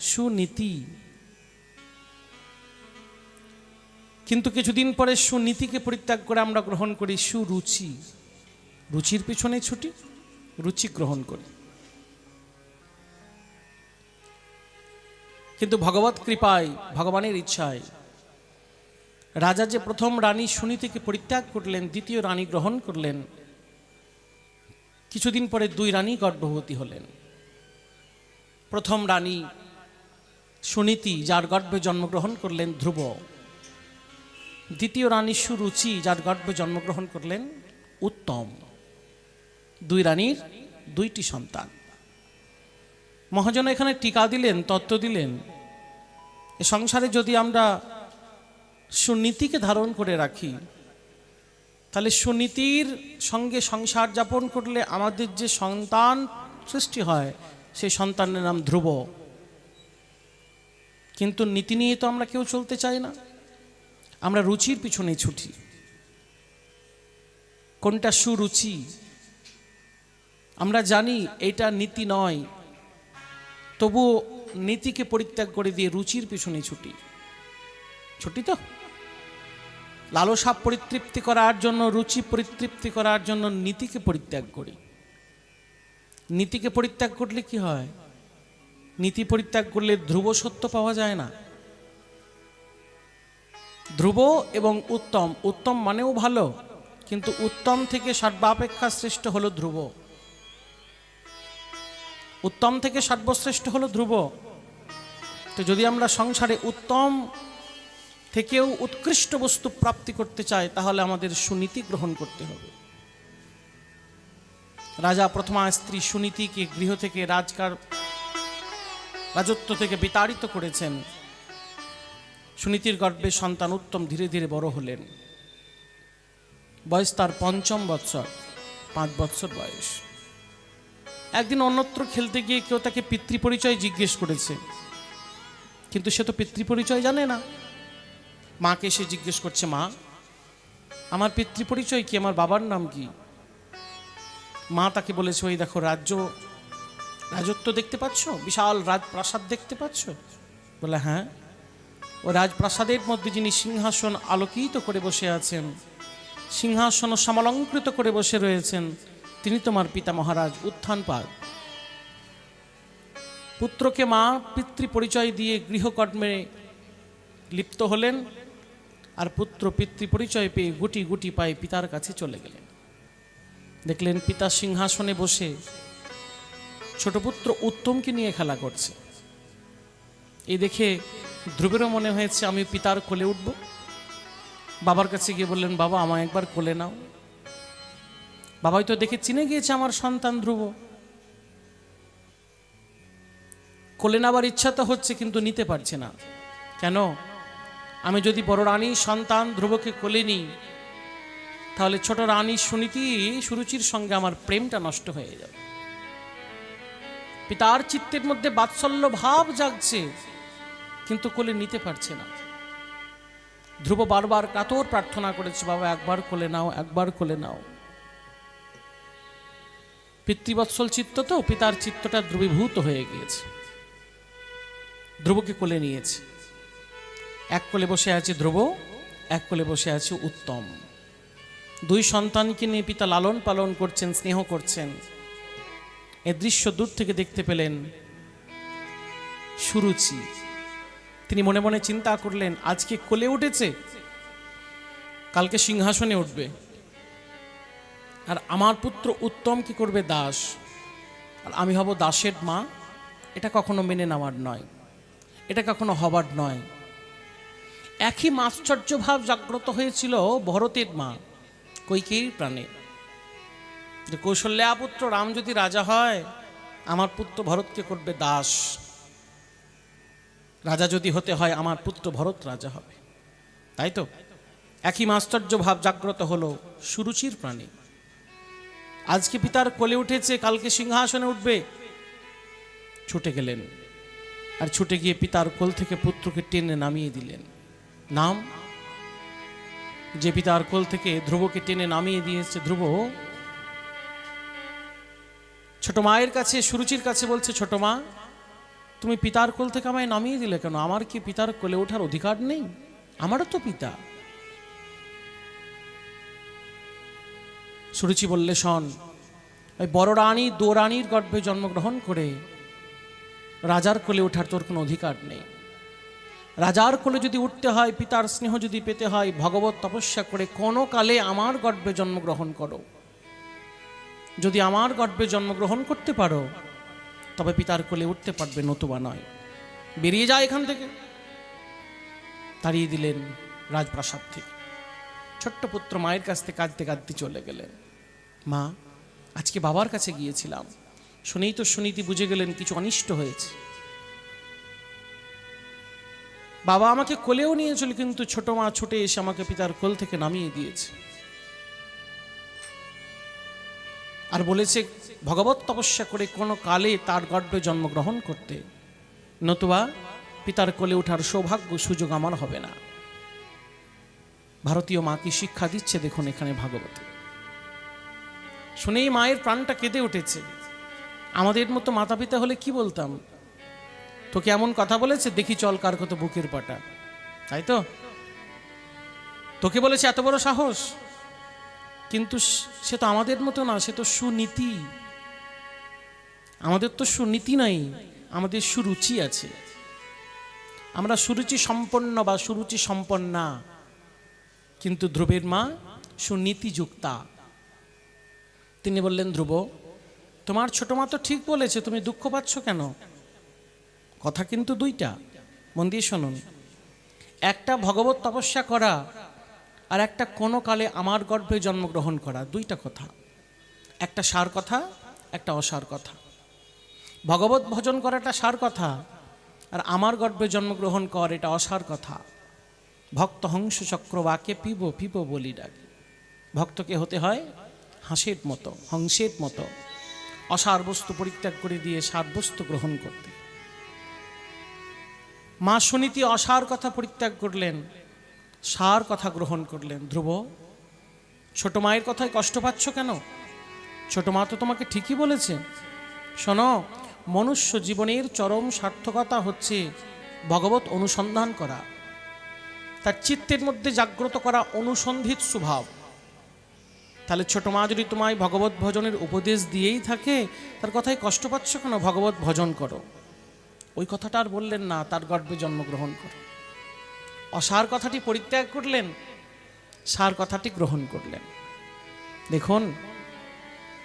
সুনীতি। কিন্তু কিছুদিন পরে সুনীতিকে পরিত্যাগ করে আমরা গ্রহণ করি সুরুচি। রুচির পিছনে ছুটি, রুচি গ্রহণ করি। কিন্তু ভগবত কৃপায়, ভগবানের ইচ্ছায়, রাজা যে প্রথম রানী সুনীতিকে পরিত্যাগ করলেন, দ্বিতীয় রানী গ্রহণ করলেন, কিছুদিন পরে দুই রানী গর্ভবতী হলেন। প্রথম রানী সুনীতি, যার গর্ভে জন্মগ্রহণ করলেন ধ্রুব। দ্বিতীয় রানী সুরুচি, যার গর্ভে জন্মগ্রহণ করলেন উত্তম। দুই রানীর দুইটি সন্তান। মহাজন এখানে টিকা দিলেন, তত্ত্ব দিলেন, এ সংসারে যদি আমরা সুনীতিকে ধারণ করে রাখি, তাহলে সুনীতির সঙ্গে সংসার যাপন করলে আমাদের যে সন্তান সৃষ্টি হয় সেই সন্তানের নাম ধ্রুব। কিন্তু নীতি নিয়ে তো আমরা কেউ চলতে চাই না। আমরা রুচির পিছনে ছুটি। কোনটা সুরুচি? আমরা জানি এটা নীতি নয়। তবুও নীতিকে পরিত্যাগ করে দিয়ে রুচির পিছনে ছুটি। ছুটি তো? লালসা পরিতৃপ্তি করার জন্য, রুচি পরিতৃপ্তি করার জন্য নীতিকে পরিত্যাগ করি। নীতিকে পরিত্যাগ করলে কি হয়? নীতি পরিত্যাগ করলে ধ্রুব সত্য পাওয়া যায় না। ধ্রুব এবং উত্তম উত্তম মানেও ভালো, কিন্তু উত্তম থেকে সর্বাপেক্ষা শ্রেষ্ঠ হলো ধ্রুব। উত্তম থেকে সর্বশ্রেষ্ঠ হলো ধ্রুব। তো যদি আমরা সংসারে উত্তম থেকেও উৎকৃষ্ট বস্তু প্রাপ্তি করতে চাই, তাহলে আমাদের সুনীতি গ্রহণ করতে হবে। রাজা প্রথমা স্ত্রী সুনীতিকে গৃহ থেকে রাজকার রাজত্ব থেকে বিতাড়িত করেছেন। সুনীতির গর্ভে সন্তান উত্তম ধীরে ধীরে বড় হলেন। বয়স তার পঞ্চম বৎসর, পাঁচ বৎসর বয়স। একদিন অন্যত্র খেলতে গিয়ে কেউ তাকে পিতৃপরিচয় জিজ্ঞেস করেছে। কিন্তু সে তো পিতৃপরিচয় জানে না। মাকে সে জিজ্ঞেস করছে, মা, আমার পিতৃপরিচয় কি? আমার বাবার নাম কি? মা তাকে বলেছে, ওই দেখো রাজ্য, রাজত্ব দেখতে পাচ্ছ? বিশাল রাজপ্রাসাদ দেখতে পাচ্ছ? বলে হ্যাঁ। ও রাজপ্রাসাদের মধ্যে যিনি সিংহাসন আলোকিত করে বসে আছেন, সিংহাসন সমালঙ্কৃত করে বসে রয়েছেন, তিনি তোমার পিতা মহারাজ উত্থানপাদ পুত্রকে মা পিতৃ পরিচয় দিয়ে গৃহকর্মে লিপ্ত হলেন, আর পুত্র পিতৃ পরিচয় পেয়ে গুটি গুটি পায়ে পিতার কাছে চলে গেলেন। দেখলেন পিতা সিংহাসনে বসে ছোট পুত্র উত্তমকে নিয়ে খেলা করছে। এই দেখে ধ্রুবেরও মনে হয়েছে, আমি পিতার কোলে উঠব। বাবার কাছে গিয়ে বললেন, বাবা, আমায় একবার কোলে নাও। বাবাই তো দেখে চিনে গিয়েছে আমার সন্তান ধ্রুব। কোলে নেওয়ার ইচ্ছা তো হচ্ছে, কিন্তু নিতে পারছে না। কেন? আমি যদি বড় রানী, সন্তান ধ্রুবকে কোলে নিই তাহলে ছোট রানী সুনীতি সুরুচির সঙ্গে আমার প্রেমটা নষ্ট হয়ে যাবে। পিতার চিত্তের মধ্যে বাৎসল্য ভাব জাগছে, কিন্তু কোলে নিতে পারছে না। ধ্রুব বারবার কাতর প্রার্থনা করেছে, বাবা, একবার কোলে নাও, একবার কোলে নাও। পিতৃবৎসল চিত্ত তো, পিতার চিত্তটা দ্রবীভূত হয়ে গিয়েছে। ধ্রুবকে কোলে নিয়েছে। এক কোলে বসে আছে ধ্রুব, এক কোলে বসে আছে উত্তম। দুই সন্তানকে নিয়ে পিতা লালন পালন করছেন, স্নেহ করছেন। এ দৃশ্য দূর থেকে দেখতে পেলেন সুরুচি। তিনি মনে মনে চিন্তা করলেন, আজকে কোলে উঠেছে, কালকে সিংহাসনে উঠবে। আর আমার পুত্র উত্তম কি করবে দাস? আর আমি হব দাসের মা, এটা কখনো মেনে নেওয়ার নয়, এটা কখনো হবার নয়। একই মাশ্চর্য ভাব জাগ্রত হয়েছিল ভরতের মা। কৈকেয়ীর প্রাণে? যে কৌশল্যা পুত্র রাম যদি রাজা হয়, আমার পুত্র ভরতকে করবে দাস। রাজা যদি হতে হয়, আমার পুত্র ভরত রাজা হবে। তাই তো? একই মাশ্চর্য ভাব জাগ্রত হলো সুরুচির প্রাণী। আজকে পিতার কোলে উঠেছে, কালকে সিংহাসনে উঠবে। ছুটে গেলেন। আর ছুটে গিয়ে পিতার কোল থেকে পুত্রকে টেনে নামিয়ে দিলেন। নাম যে পিতার কোল থেকে ধ্রুবকে টেনে নামিয়ে দিয়েছে ধ্রুব। ছোট মায়ের কাছে, সুরুচির কাছে বলছে, ছোট মা, তুমি পিতার কোল থেকে আমায় নামিয়ে দিলে কেন? আমার কি পিতার কোলে ওঠার অধিকার নেই? আমারও তো পিতা। সুরুচি বললে, শোন, ওই বড় রানী, দো রানীর গর্ভে জন্মগ্রহণ করে রাজার কোলে ওঠার তোর কোনো অধিকার নেই। রাজার কোলে যদি উঠতে হয়, পিতার স্নেহ যদি পেতে হয় ভগবত তপস্যা করে কোনো কালে আমার গর্ভে জন্মগ্রহণ করো। যদি আমার গর্ভে জন্মগ্রহণ করতে পারো, তবে পিতার কোলে উঠতে পারবে নতুবা নয়। বেরিয়ে যায় এখান থেকে। তাড়িয়ে দিলেন রাজপ্রাসাদ থেকে। ছোট্ট পুত্র মায়ের কাছ থেকে কাঁদতে কাঁদতে চলে গেলেন। মা, আজকে বাবার কাছে গিয়েছিলাম। শুনেই তো সুনীতি বুঝে গেলেন কিছু অনিষ্ট হয়েছে। বাবা আমাকে কোলেও নিয়েছিল কিন্তু ছোট মা ছুটে এসে আমাকে পিতার কোল থেকে নামিয়ে দিয়েছে। আর বলেছে ভগবত তপস্যা করে কোনো কালে তার গর্ভে জন্মগ্রহণ করতে। নতুবা পিতার কোলে ওঠার সৌভাগ্য সুযোগ আমার হবে না। ভারতীয় মা কি শিক্ষা দিচ্ছে দেখুন এখানে ভাগবতে। শুনেই মায়ের প্রাণটা কেঁদে উঠেছে। আমাদের মতো মাতা পিতা হলে কি বলতাম? তোকে এমন কথা বলেছে, দেখি চল কার কত বুকের পাটা। তাই তো? তোকে বলেছে এত বড় সাহস, কিন্তু সে- তো আমাদের মতো না, সে তো সুনীতি। আমাদের তো সুনীতি নাই, আমাদের সুরুচি আছে। আমরা সুরুচি সম্পন্ন বা সুরুচি সম্পন্না, কিন্তু ধ্রুবের মা সুনীতিযুক্তা। তিনি বললেন, ধ্রুব, তোমার ছোট মা তো ঠিক বলেছে, তুমি দুঃখ পাচ্ছ কেন? কথা কিন্তু দুইটা। মন দিয়ে শুনুন। একটা ভগবত তপস্যা করা আর একটা কোনো কালে আমার গর্ভে জন্মগ্রহণ করা, দুইটা কথা। একটা সার কথা, একটা অসার কথা। ভগবত ভজন করাটা সার কথা আর আমার গর্ভে জন্মগ্রহণ কর, এটা অসার কথা। ভক্ত হংস চক্রবাকে পিব পিব বলি ডাকে। ভক্তকে হতে হয় হাঁসের মতো, হংসের মতো। অসার বস্তু পরিত্যাগ করে দিয়ে সার বস্তু গ্রহণ করতে। মা সুনীতি অসার কথা পরিত্যাগ করলেন, সার কথা গ্রহণ করলেন। ধ্রুব, ছোট মায়ের কথায় কষ্ট পাচ্ছ কেন? ছোট মা তো তোমাকে ঠিকই বলেছে। শোনো, মনুষ্য জীবনের চরম সার্থকতা হচ্ছে ভগবত অনুসন্ধান করা। তার চিত্তের মধ্যে জাগ্রত করা অনুসন্ধিত স্বভাব। তাহলে ছোট মা যদি তোমায় ভগবত ভজনের উপদেশ দিয়েই থাকে, তার কথায় কষ্ট পাচ্ছ কেন? ভগবত ভজন করো। ওই কথাটা আর বললেন না, তার গর্ভে জন্মগ্রহণ করো অসার কথাটি পরিত্যাগ করলেন, সার কথাটি গ্রহণ করলেন। দেখুন,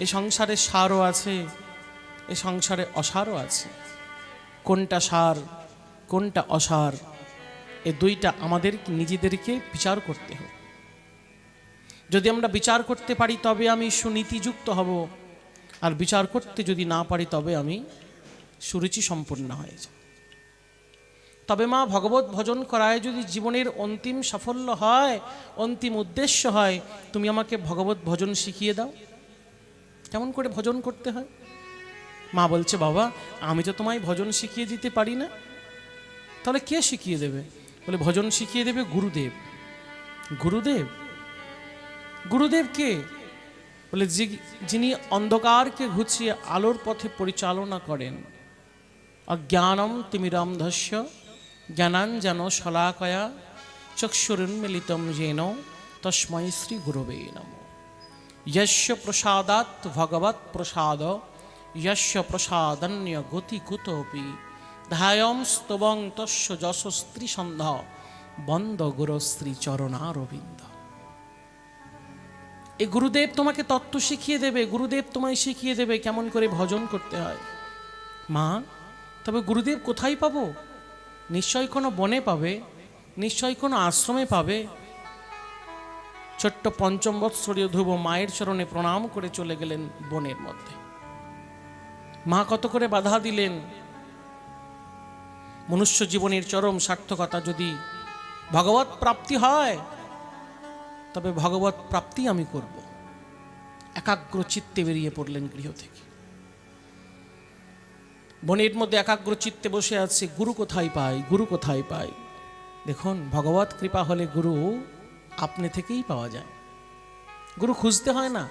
এ সংসারে সারও আছে, এ সংসারে অসারও আছে। কোনটা সার, কোনটা অসার, এ দুইটা আমাদের নিজেদেরকে বিচার করতে হবে। যদি আমরা বিচার করতে পারি, তবে আমি সুনীতিযুক্ত হব। আর বিচার করতে যদি না পারি, তবে আমি সুরুচি সম্পূর্ণ হয়ে যাব তবে মা ভগবত ভজন করায় যদি জীবনের অন্তিম সাফল্য হয়, অন্তিম উদ্দেশ্য হয়, তুমি আমাকে ভগবত ভজন শিখিয়ে দাও। কেমন করে ভজন করতে হয়? মা বলছে, বাবা, আমি তো তোমায় ভজন শিখিয়ে দিতে পারি না। তাহলে কে শিখিয়ে দেবে? বলে, ভজন শিখিয়ে দেবে গুরুদেব। গুরুদেব? গুরুদেব কে? বলে, যিনি অন্ধকারকে ঘুচিয়ে আলোর পথে পরিচালনা করেন। অজ্ঞানম তিমিরম ধস্য জ্ঞানাঞ্জন শলাকয়া চক্ষুরুন্মিলিতম যেন, তস্মৈ শ্রী গুরবে নম। যস্য প্রসাদাৎ ভগবৎ প্রসাদ যস্য প্রসাদন্য গতি কুতপি, ধায়ম স্তবং তস্য যশস্ত্রী সন্ধ, বন্দ গুরশ্রী চরণারবিন্দ। এই গুরুদেব তোমাকে তত্ত্ব শিখিয়ে দেবে, গুরুদেব তোমায় শিখিয়ে দেবে কেমন করে ভজন করতে হয়। মা তবে গুরুদেব কোথায় পাবো? নিশ্চয় কোনো বনে পাবে, নিশ্চয় কোনো আশ্রমে পাবে। ছোট্ট পঞ্চম বৎসরীয় ধ্রুব মায়ের চরণে প্রণাম করে চলে গেলেন বনের মধ্যে। মা কত করে বাধা দিলেন? মনুষ্য জীবনের চরম সার্থকতা যদি ভগবত প্রাপ্তি হয়, তবে ভগবত প্রাপ্তি আমি করব। একাগ্র চিত্তে বেরিয়ে পড়লেন গৃহ থেকে। বনের মধ্যে একাগ্র চিত্তে বসে আছে, গুরু কোথায় পাই? গুরু কোথায় পাই? দেখুন, ভগবত কৃপা হলে গুরু আপনি থেকেই পাওয়া যায়। গুরু খুঁজতে হয় না।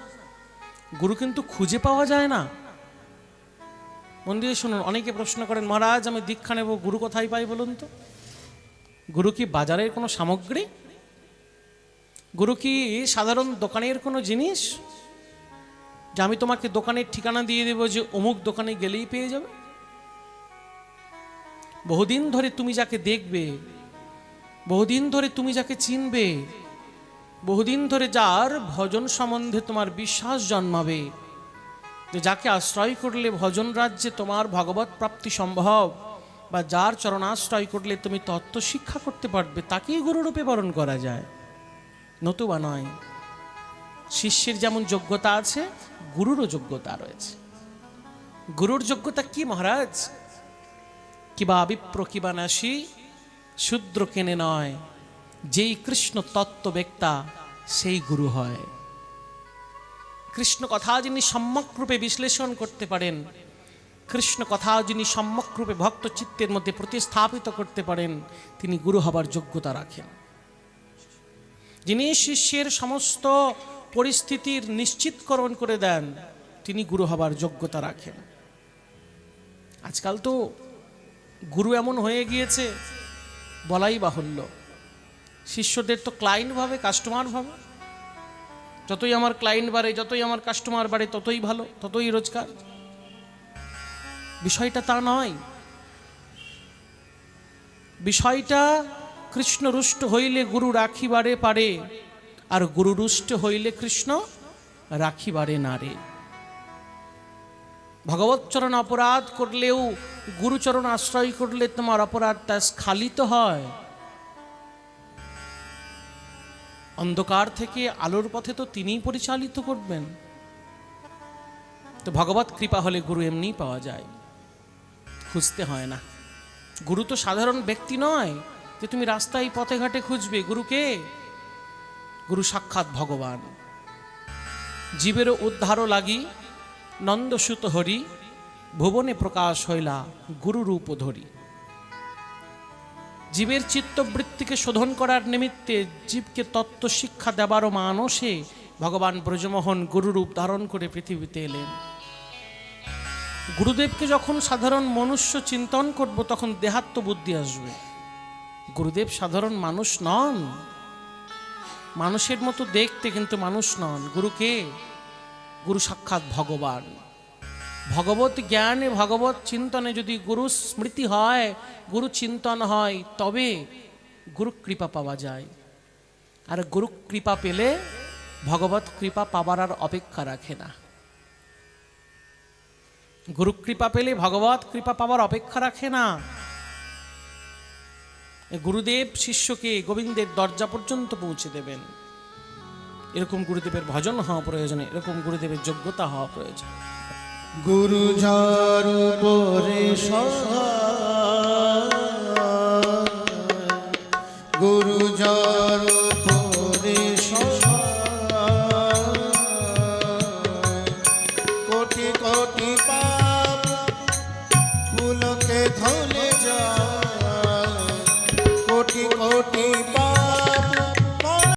গুরু কিন্তু খুঁজে পাওয়া যায় না। মন দিয়ে শুনুন, অনেকে প্রশ্ন করেন, মহারাজ, আমি দীক্ষা নেব, গুরু কোথায় পাই বলুন তো? গুরু কি বাজারের কোনো সামগ্রী? গুরু কি সাধারণ দোকানের কোনো জিনিস? যে আমি তোমাকে দোকানের ঠিকানা দিয়ে দেবো যে অমুক দোকানে গেলেই পেয়ে যাবে? বহুদিন ধরে তুমি যাকে দেখবে, বহুদিন ধরে তুমি যাকে চিনবে, বহুদিন ধরে যার ভজন সম্বন্ধে তোমার বিশ্বাস জন্মাবে, যে যাকে আশ্রয় করলে ভজন রাজ্যে তোমার ভগবত প্রাপ্তি সম্ভব, বা যার চরণাশ্রয় করলে তুমি তত্ত্ব শিক্ষা করতে পারবে, তাকেই গুরুরূপে বরণ করা যায়। নতুবা নয়, শিষ্যের যেমন যোগ্যতা আছে, গুরুরও যোগ্যতা রয়েছে। গুরুর যোগ্যতা কি, মহারাজ? কিবা বিপ্র কিবা নাসি শূদ্র কেনে নয়, যেই কৃষ্ণ তত্ত্ব বেক্তা সেই গুরু হয়। কৃষ্ণ কথা যিনি সম্যক রূপে বিশ্লেষণ করতে পারেন, কৃষ্ণ কথা যিনি সম্যক রূপে ভক্ত চিত্তের মধ্যে প্রতিস্থাপিত করতে পারেন, তিনি গুরু হবার যোগ্যতা রাখেন। যিনি শিষ্যের সমস্ত পরিস্থিতির নিশ্চিতকরণ করে দেন, তিনি গুরু হবার যোগ্যতা রাখেন। আজকাল তো গুরু এমন হয়ে গিয়েছে, বলাই বাহুল্য। শিষ্যদের তো ক্লায়েন্ট ভাবে কাস্টমার ভাবে। যতই আমার ক্লায়েন্ট বাড়ে, যতই আমার কাস্টমার বাড়ে, ততই ভালো, ততই রোজগার। বিষয়টা তা নয়। বিষয়টা কৃষ্ণ রুষ্ট হইলে গুরু রাখি রাখিবারে পারে, আর গুরু রুষ্ট হইলে কৃষ্ণ রাখিবারে না রে। ভগবৎচরণ অপরাধ করলেও গুরুচরণ আশ্রয় করলে তোমার অপরাধটা স্খালিত হয়। অন্ধকার থেকে আলোর পথে তো তিনিই পরিচালিত করবেন। তো ভগবত কৃপা হলে গুরু এমনিই পাওয়া যায়। খুঁজতে হয় না। গুরু তো সাধারণ ব্যক্তি নয় যে তুমি রাস্তায় পথে ঘাটে খুঁজবে। গুরুকে গুরু সাক্ষাৎ ভগবান। জীবেরও উদ্ধারও লাগি, নন্দসুত হরি ভুবনে প্রকাশ হইলা গুরুরূপ ধরি। জীবের চিত্তবৃত্তিকে শোধন করার নিমিত্তে জীবকে তত্ত্ব শিক্ষা দেবারও মানসে ভগবান ব্রজমোহন গুরুরূপ ধারণ করে পৃথিবীতে এলেন। গুরুদেবকে যখন সাধারণ মনুষ্য চিন্তন করব, তখন দেহাত্ম বুদ্ধি আসবে। গুরুদেব সাধারণ মানুষ নন। মানুষের মতো দেখতে কিন্তু মানুষ নন। গুরুকে গুরু সাক্ষাৎ ভগবান। ভগবত জ্ঞানে ভগবত চিন্তনে যদি গুরু স্মৃতি হয়, গুরু চিন্তন হয়, তবে গুরু কৃপা পাওয়া যায়। আর গুরু কৃপা পেলে ভগবত কৃপা পাবার আর অপেক্ষা রাখে না। গুরু কৃপা পেলে ভগবত কৃপা পাবার অপেক্ষা রাখে না। গুরুদেব শিষ্যকে গোবিন্দের দরজা পর্যন্ত পৌঁছে দেবেন। এরকম গুরুদেবের ভজন হওয়া প্রয়োজন, এরকম গুরুদেবের যোগ্যতা হওয়া প্রয়োজন। গুরু যার পরে সহায়,